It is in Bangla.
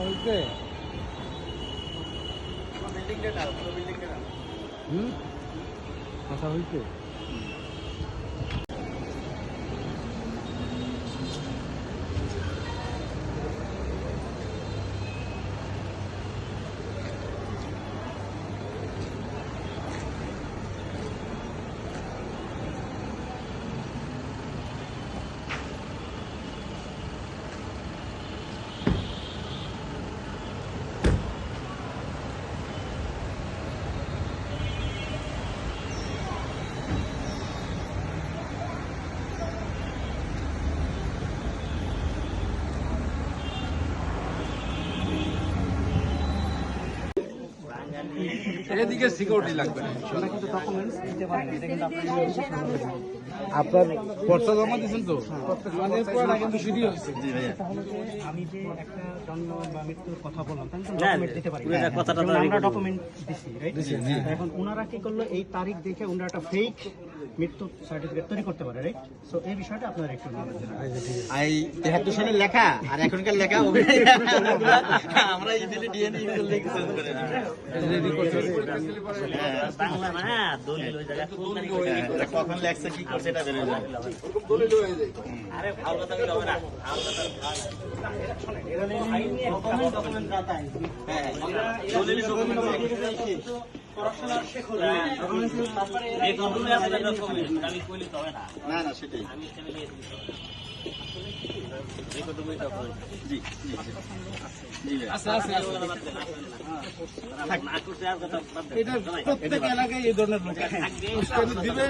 হইছে হুম? কথা হইছে? এদিকে সিকিউরিটি লাগবে আপনার পর্চা জমা দিয়েছেন তো? মানে আমি যে একটা জন্ম বা মৃত্যুর কথা বললাম তাই তো ডকুমেন্ট দিতে পারি। কথাটা যেমন তো আমি আমরা ডকুমেন্ট দিছি এখন ওনারা কি করল এই তারিখ দেখে ওনারা একটা ফেক মৃত্যু সার্টিফিকেট তৈরি করতে পারে রাইট সো এই বিষয়টা আপনারা একটু এই তেহাত্তর সালের লেখা আর এখনকার লেখা আমরা ইজিলি ডিএনএ বাংলা না দলিল ওই হয়েছে কখন লেখছে কি করছে এটা বেরোয় যাবে আরে ভালো কথা হবে না ভালো কথা ডকুমেন্ট ডকুমেন্ট দাতা হ্যাঁ দলিল ডকুমেন্ট না। না না সেটাই। জি জি জি। আচ্ছা আচ্ছা। এটা প্রত্যেক এলাকায় এই ধরনের লোক দিবে